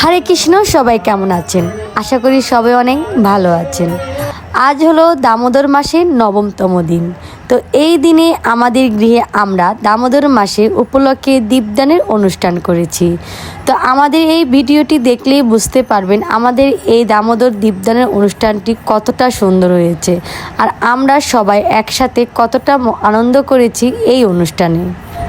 হরে কৃষ্ণ, সবাই কেমন আছেন? আশা করি সবাই অনেক ভালো আছেন। আজ হলো দামোদর মাসের নবমতম দিন। তো এই দিনে আমাদের গৃহে আমরা দামোদর মাসে উপলক্ষে দীপদানের অনুষ্ঠান করেছি। তো আমাদের এই ভিডিওটি দেখলেই বুঝতে পারবেন আমাদের এই দামোদর দীপদানের অনুষ্ঠানটি কতটা সুন্দর হয়েছে। আর আমরা সবাই একসাথে কতটা আনন্দ করেছি এই অনুষ্ঠানে।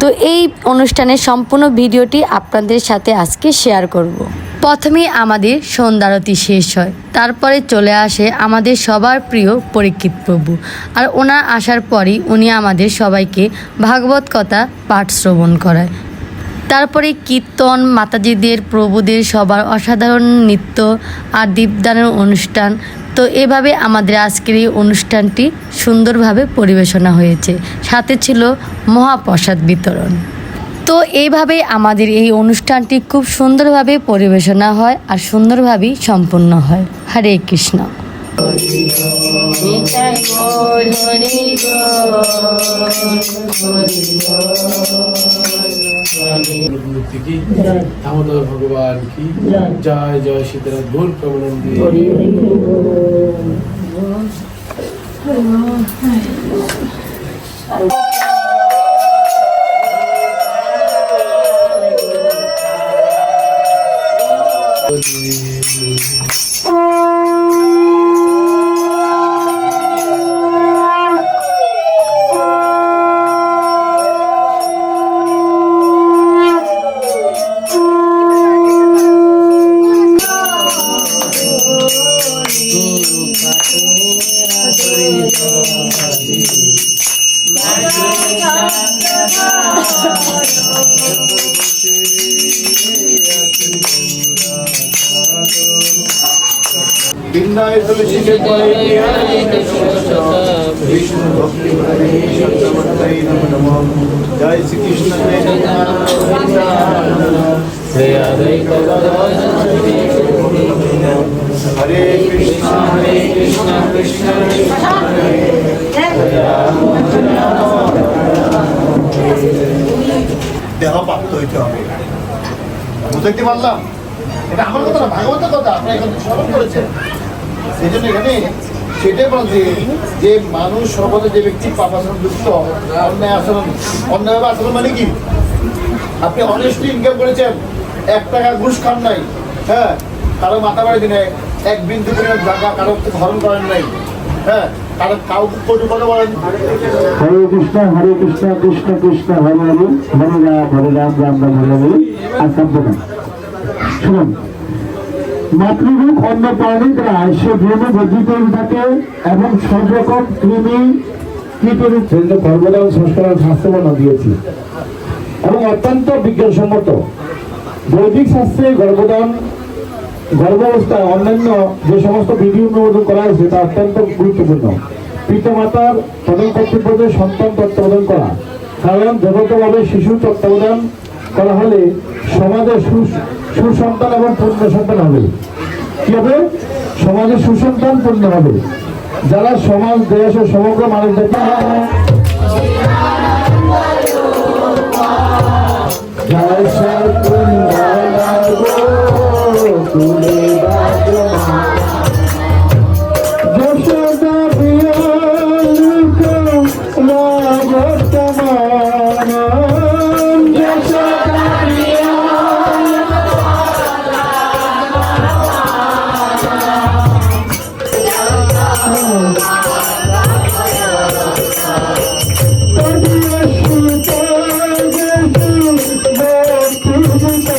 তো এই অনুষ্ঠানের সম্পূর্ণ ভিডিওটি আপনাদের সাথে আজকে শেয়ার করব। প্রথমে আমাদের সন্ধ্যারতি শেষ হয়, তারপরে চলে আসে আমাদের সবার প্রিয় পরীক্ষিত প্রভু। আর ওনার আসার পরই উনি আমাদের সবাইকে ভাগবত কথা পাঠ শ্রবণ করায়। তারপরে কীর্তন, মাতাজিদের, প্রভুদের, সবার অসাধারণ নৃত্য আর দীপদানের অনুষ্ঠান। তো এভাবে আমাদের আজকের এই অনুষ্ঠানটি সুন্দরভাবে পরিবেশনা হয়েছে। সাথে ছিল মহাপ্রসাদ বিতরণ। তো এইভাবে আমাদের এই অনুষ্ঠানটি খুব সুন্দরভাবে পরিবেশনা হয় আর সুন্দরভাবেই সম্পন্ন হয়। হরে কৃষ্ণ। দামোদর ভগবান কি? জয় জয় সীতারাম। বিন্দায় তুলসীকে পরে বিষ্ণু ভক্তি হরে সত্যমন্ত্রী নম নম জয় শ্রীকৃষ্ণ। হরে কৃষ্ণ হরে কৃষ্ণ কৃষ্ণ কৃষ্ণ। হরে দেহ প্রাপ্ত হইতে হবে। বুঝতে পারলাম? এটা আমার কথা না ভাগবতের কথা, আপনি এখন স্মরণ করেছেন। সেই এখানে সেটাই বলছি যে মানুষ সর্বদা যে ব্যক্তি পাপাসন যুক্ত অন্যায় আচরণ অন্যায় আচরণ মানে কি? আপনি অনেস্টলি ইনকাম করেছেন, এক টাকা ঘুষ খান নাই হ্যাঁ? কারও মাথা বাড়ি দিনে এক বিন্দু পরিমাণ জায়গা কারও ধরণ করেন নাই হ্যাঁ? কারও কাউকে কটু কথা বলেন। হরে কৃষ্ণ হরে কৃষ্ণ কৃষ্ণ কৃষ্ণ, হরে হরে হরে রাম হরে রাম রাম রাম, হরে শুনুন। মাতৃরূপ অন্য প্রাণীরা সে ভ্রমে বর্ধিত হয়ে থাকে এবং সব রকম কৃমি সেজন্য গর্ভদান সংস্করণ শাস্ত্রবর্ণ দিয়েছি। এবং অত্যন্ত বিজ্ঞানসম্মত। বৈদিক শাস্ত্রে গর্ভদান গর্ভাবস্থায় অন্যান্য যে সমস্ত বিধি অনুমোদন করা হয়েছে, তা অত্যন্ত গুরুত্বপূর্ণ। পিতামাতার প্রধান কর্তব্য সন্তান তত্ত্বাবধান করা। কারণ যথাযথভাবে শিশু তত্ত্বাবধান করা হলে সমাজে সুসন্তান এবং পূর্ণ সন্তান হবে। কি হবে? সমাজে সুসন্তান পূর্ণ হবে। যারা সমাজ, দেশ ও সমগ্র মানুষ যারা সৎ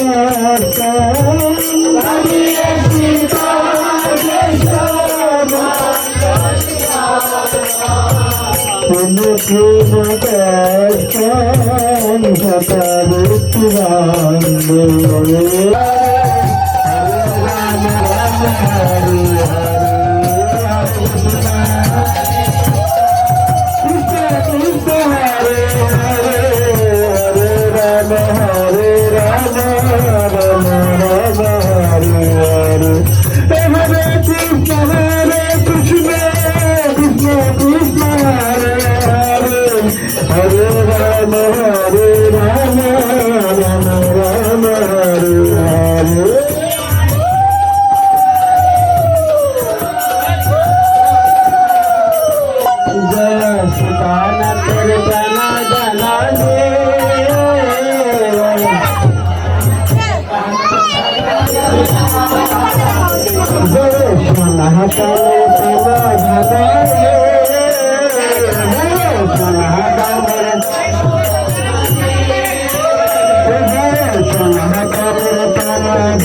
Hare Hare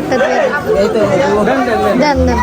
একটা দেন দেন। দেন দেন